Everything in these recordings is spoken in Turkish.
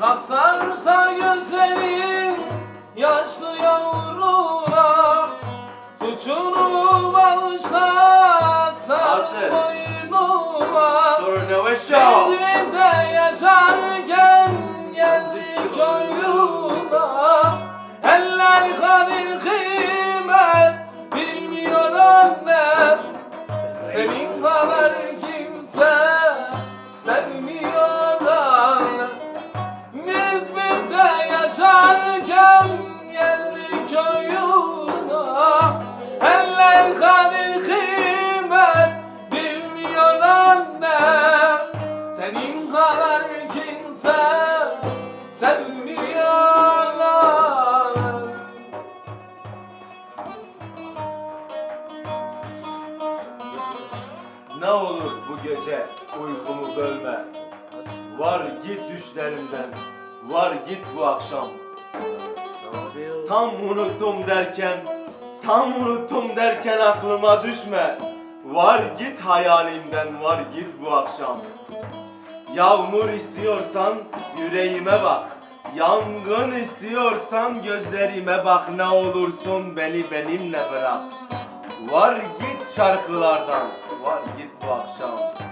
Rastlarsa gözlerin yaşlı yavruna Suçunu bağışla sar Nasıl? boynuma Biz bize yaşarken geldik oyuna Eller kadir kıymet bilmiyor annem Senin kadar kimse sevmiyor annem Ne olur bu gece uykumu bölme. Var git düşlerimden. Var git bu akşam. Tam unuttum derken, tam unuttum derken aklıma düşme. Var git hayalimden, var git bu akşam. Yağmur istiyorsan yüreğime bak. Yangın istiyorsan gözlerime bak. Ne olursun beni benimle bırak. Var git şarkılardan, var git bu akşam.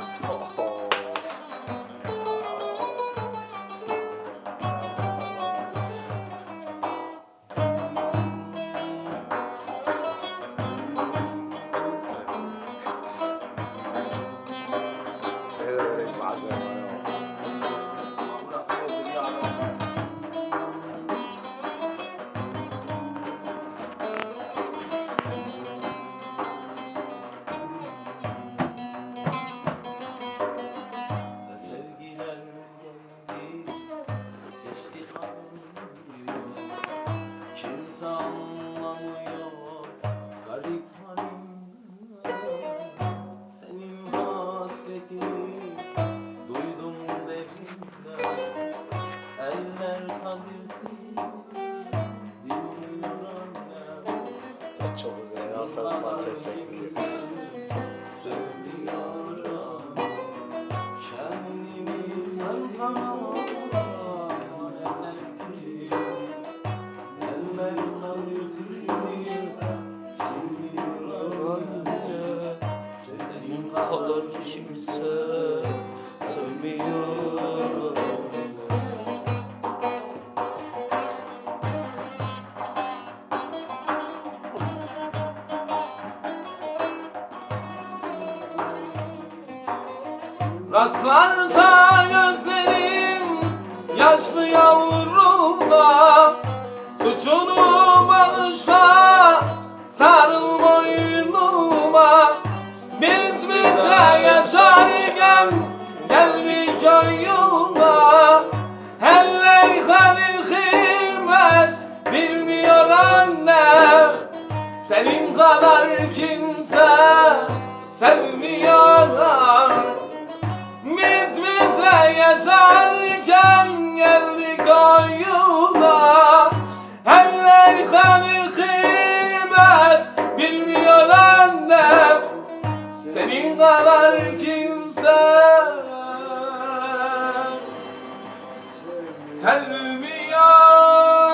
Kimse anlamıyor, garip halimden. Senin hasretini duydum derinden. Eller kadir dinliyor annem. Çok güzel ya sen parça edecektin. Sevmiyorum Kendimi ben sana kimse Sevmiyor Rastlarsa gözlerim yaşlı yavruna Suçunu bağışla oyuna Eller kadir kıymet bilmiyor anne Senin kadar kimse sevmiyor anne biz bize yaşarken geldik oyuna Eller kadir kıymet bilmiyor annem. Senin kadar kimse سلم يا